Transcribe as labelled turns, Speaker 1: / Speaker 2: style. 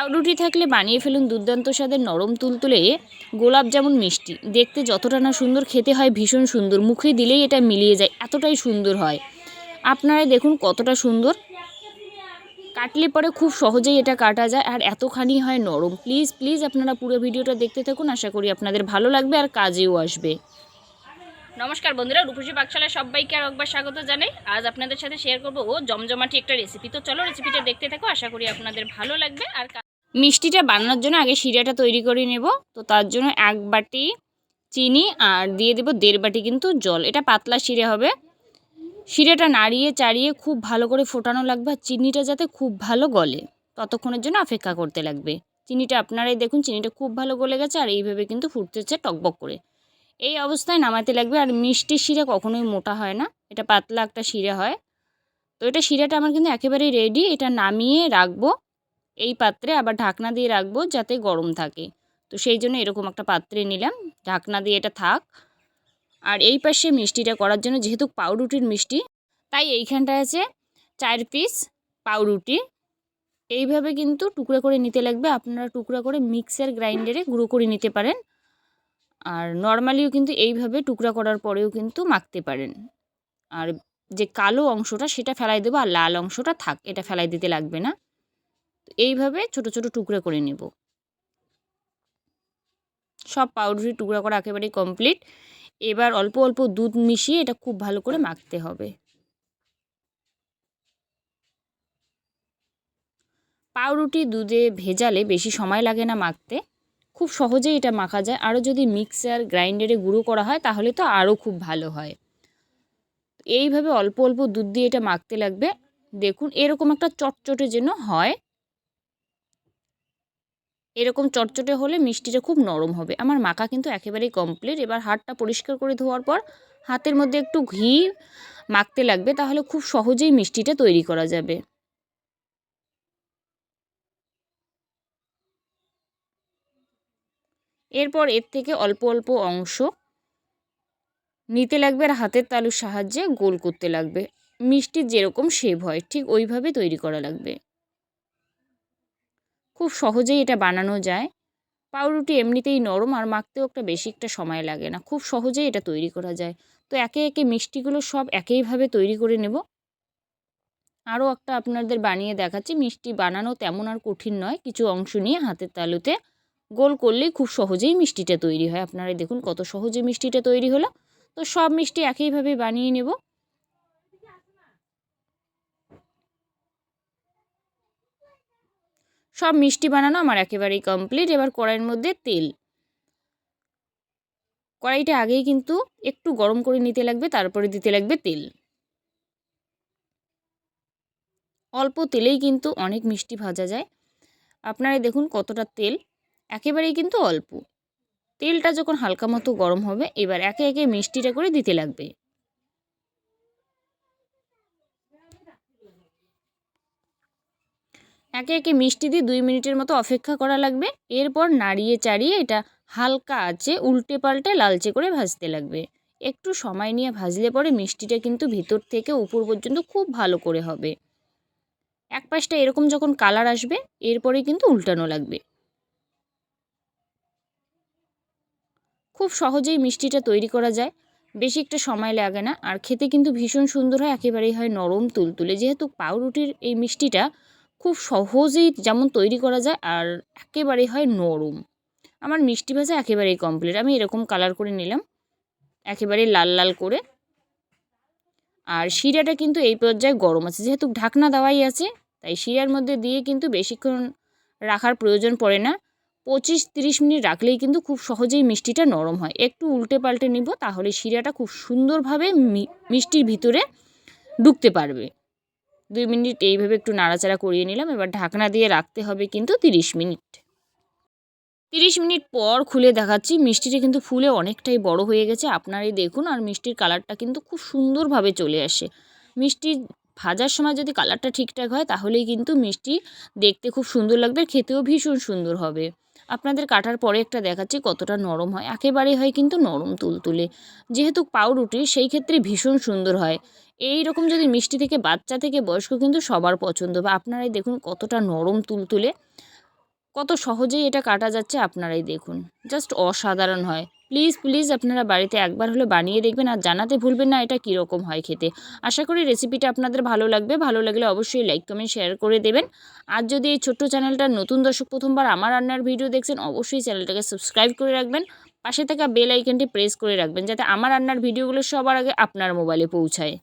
Speaker 1: পাউরুটি থাকলে বানিয়ে ফেলুন দুর্দান্ত স্বাদের নরম তুলতুলে গোলাপ যেমন মিষ্টি। দেখতে যতটা না সুন্দর, খেতে হয় ভীষণ সুন্দর। মুখে দিলেই এটা মিলিয়ে যায়, এতটাই সুন্দর হয়। আপনারা দেখুন কতটা সুন্দর। কাটলে পরে খুব সহজেই এটা কাটা যায় আর এতখানি হয় নরম। প্লিজ প্লিজ আপনারা পুরো ভিডিওটা দেখতে থাকুন। আশা করি আপনাদের ভালো লাগবে আর কাজেও আসবে। নমস্কার বন্ধুরা, রূপসী পাকশালায় সবাইকে আর একবার স্বাগত জানাই। আজ আপনাদের সাথে শেয়ার করব ও জমজমাটি একটা রেসিপি তো চলো রেসিপিটা দেখতে থাকো, আশা করি আপনাদের ভালো লাগবে আর মিষ্টিটা বানানোর জন্য আগে শিরাটা তৈরি করে নেব। তো তার জন্য এক বাটি চিনি আর দিয়ে দেবো দেড় বাটি কিন্তু জল। এটা পাতলা শিরে হবে। শিরেটা নাড়িয়ে চাড়িয়ে খুব ভালো করে ফোটানো লাগবে আর চিনিটা যাতে খুব ভালো গলে। ততক্ষণের জন্য অপেক্ষা করতে লাগবে। চিনিটা আপনারাই দেখুন, চিনিটা খুব ভালো গলে গেছে আর এইভাবে কিন্তু ফুটতেছে টকবক করে। এই অবস্থায় নামাতে লাগবে আর মিষ্টি শিরা কখনোই মোটা হয় না। এটা পাতলা একটা শিরা হয়। তো এটা শিরাটা আমার কিন্তু একেবারেই রেডি এটা নামিয়ে রাখব। এই পাত্রে আবার ঢাকনা দিয়ে রাখব যাতে গরম থাকে। তো সেই জন্য এরকম একটা পাত্রে নিলাম। ঢাকনা দিয়ে এটা থাক। আর এই পাশে মিষ্টিটা করার জন্য যেহেতু পাউরুটির মিষ্টি, তাই এইখানটায় আছে চার পিস পাউরুটি। এইভাবে কিন্তু টুকরো করে নিতে লাগবে। আপনারা টুকরা করে মিক্সার গ্রাইন্ডারে গুঁড়ো করে নিতে পারেন। আর নর্মালিও কিন্তু এইভাবে টুকরা করার পরেও কিন্তু মাখতে পারেন। আর যে কালো অংশটা সেটা ফেলাই দেবো, আর লাল অংশটা থাক, এটা ফেলাই দিতে লাগবে না। এইভাবে ছোট ছোট টুকরো করে নেব। সব পাউডারি টুকরা করা একেবারেই কমপ্লিট এবার অল্প অল্প দুধ মিশিয়ে এটা খুব ভালো করে মাখতে হবে। পাউরুটি দুধে ভেজালে বেশি সময় লাগে না মাখতে। খুব সহজেই এটা মাখা যায়। আরও যদি মিক্সার গ্রাইন্ডারে গুঁড়ো করা হয়, তাহলে তো আরও খুব ভালো হয়। এইভাবে অল্প অল্প দুধ দিয়ে এটা মাখতে লাগবে। দেখুন, এরকম একটা চটচটে যেন হয়। এরকম চটচটে হলে মিষ্টিটা খুব নরম হবে। আমার মাখা কিন্তু একেবারেই কমপ্লিট এবার হাতটা পরিষ্কার করে ধোয়ার পর হাতের মধ্যে একটু ঘি মাখতে লাগবে, তাহলে খুব সহজেই মিষ্টিটা তৈরি করা যাবে। এরপর এর থেকে অল্প অল্প অংশ নিতে লাগবে আর হাতের তালুর সাহায্যে গোল করতে লাগবে। মিষ্টির যেরকম শেভ হয়, ঠিক ওইভাবে তৈরি করা লাগবে। খুব সহজেই এটা বানানো যায়। পাউরুটি এমনিতেই নরম আর মাখতেও একটা বেশি একটা সময় লাগে না। খুব সহজেই এটা তৈরি করা যায়। তো একে একে মিষ্টিগুলো সব একইভাবে তৈরি করে নেব। আরও একটা আপনাদের বানিয়ে দেখাচ্ছি। মিষ্টি বানানো তেমন আর কঠিন নয়। কিছু অংশ নিয়ে হাতের তালুতে গোল করলেই খুব সহজেই মিষ্টিটা তৈরি হয়। আপনারা দেখুন কত সহজে মিষ্টিটা তৈরি হলো। তো সব মিষ্টি একইভাবে বানিয়ে নেব। সব মিষ্টি বানানো আমার একেবারেই কমপ্লিট এবার কড়াইয়ের মধ্যে তেল। কড়াইটা আগেই কিন্তু একটু গরম করে নিতে লাগবে, তারপরে দিতে লাগবে তেল। অল্প তেলেই কিন্তু অনেক মিষ্টি ভাজা যায়। আপনারা দেখুন কতটা তেল। একেবারেই কিন্তু অল্প। তেলটা যখন হালকা মতো গরম হবে, এবার একে একে মিষ্টিটা করে দিতে লাগবে। একে একে মিষ্টি দিয়ে দুই মিনিটের মতো অপেক্ষা করা লাগবে। এরপর নাড়িয়ে চাড়িয়ে এটা হালকা আছে উল্টে পাল্টে লালচে করে ভাজতে লাগবে। একটু সময় নিয়ে ভাজলে পরে মিষ্টিটা কিন্তু ভিতর থেকে উপর পর্যন্ত খুব ভালো করে হবে। এক পাশটা এরকম যখন কালার আসবে, এরপরে কিন্তু উল্টানো লাগবে। খুব সহজেই মিষ্টিটা তৈরি করা যায়। বেশি একটা সময় লাগে না। আর খেতে কিন্তু ভীষণ সুন্দর হয়। একেবারেই হয় নরম, তুলতুলে। যেহেতু পাউরুটির এই মিষ্টিটা খুব সহজেই যেমন তৈরি করা যায় আর একেবারেই হয় নরম। আমার মিষ্টি ভাজা একেবারেই কমপ্লিট আমি এরকম কালার করে নিলাম একেবারে লাল লাল করে। আর শিরাটা কিন্তু এই পর্যায়ে গরম আছে। যেহেতু ঢাকনা দেওয়াই আছে, তাই শিরার মধ্যে দিয়ে কিন্তু বেশিক্ষণ রাখার প্রয়োজন পড়ে না। পঁচিশ তিরিশ মিনিট রাখলেই কিন্তু খুব সহজেই মিষ্টিটা নরম হয়। একটু উল্টে পাল্টে নিব, তাহলে শিরাটা খুব সুন্দরভাবে মিষ্টির ভিতরে ঢুকতে পারবে। দুই মিনিট এইভাবে একটু নাড়াচাড়া করিয়ে নিলাম। এবার ঢাকনা দিয়ে রাখতে হবে কিন্তু তিরিশ মিনিট। তিরিশ মিনিট পর খুলে দেখাচ্ছি। মিষ্টিটা কিন্তু ফুলে অনেকটাই বড় হয়ে গেছে। আপনারাই দেখুন আর মিষ্টির কালারটা কিন্তু খুব সুন্দরভাবে চলে আসে। মিষ্টি ভাজার সময় যদি কালারটা ঠিকঠাক হয়, তাহলেই কিন্তু মিষ্টি দেখতে খুব সুন্দর লাগবে, খেতেও ভীষণ সুন্দর হবে। আপনাদের কাটার পরে একটা দেখাচ্ছি কতটা নরম হয়। একেবারেই হয় কিন্তু নরম তুলতুলে। যেহেতু পাউরুটি, সেই ক্ষেত্রে ভীষণ সুন্দর হয়। এই রকম যদি মিষ্টি থেকে বাচ্চা থেকে বয়স্ক কিন্তু সবার পছন্দ বা আপনারাই দেখুন কতটা নরম তুলতুলে, কত সহজেই এটা কাটা যাচ্ছে আপনারাই দেখুন। জাস্ট অসাধারণ হয়। প্লিজ প্লিজ আপনারা বাড়িতে একবার হলে বানিয়ে দেখবেন আর জানাতে ভুলবেন না এটা কীরকম হয় খেতে। আশা করি রেসিপিটা আপনাদের ভালো লাগবে। ভালো লাগলে অবশ্যই লাইক কমেন্ট শেয়ার করে দেবেন। আর যদি এই ছোট্ট চ্যানেলটা নতুন দর্শক প্রথমবার আমার রান্নার ভিডিও দেখছেন, অবশ্যই চ্যানেলটাকে সাবস্ক্রাইব করে রাখবেন। পাশে থাকা বেল আইকনটি প্রেস করে রাখবেন যাতে আমার রান্নার ভিডিওগুলো সবার আগে আপনার মোবাইলে পৌঁছায়।